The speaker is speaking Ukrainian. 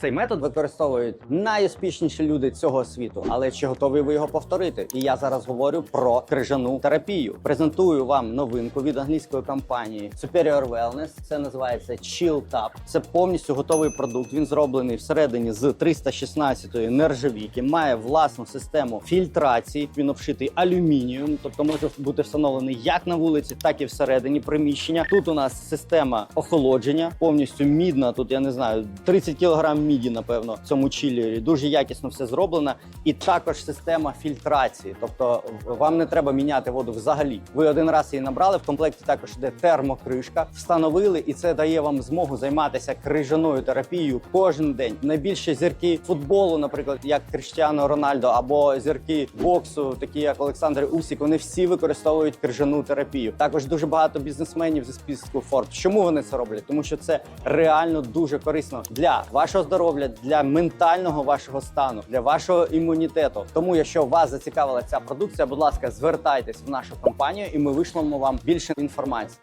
Цей метод використовують найуспішніші люди цього світу. Але чи готові ви його повторити? І я зараз говорю про крижану терапію. Презентую вам новинку від англійської компанії Superior Wellness. Це називається Chill Tap. Це повністю готовий продукт. Він зроблений всередині з 316-ї нержавійки. Має власну систему фільтрації. Він обшитий алюмінієм, тобто може бути встановлений як на вулиці, так і всередині приміщення. Тут у нас система охолодження, повністю мідна. Тут я не знаю, 30 кг міді, напевно, в цьому чилері. Дуже якісно все зроблено. І також система фільтрації. Тобто вам не треба міняти воду взагалі. Ви один раз її набрали. В комплекті також йде термокришка. Встановили, і це дає вам змогу займатися крижаною терапією кожен день. Найбільші зірки футболу, наприклад, як Криштіано Рональдо, або зірки боксу, такі як Олександр Усік, вони всі використовують крижану терапію. Також дуже багато бізнесменів зі списку Forbes. Чому вони це роблять? Тому що це реально дуже корисно для вашого здоров'я, для ментального вашого стану, для вашого імунітету. Тому, якщо вас зацікавила ця продукція, будь ласка, звертайтесь в нашу компанію, і ми вишлемо вам більше інформації.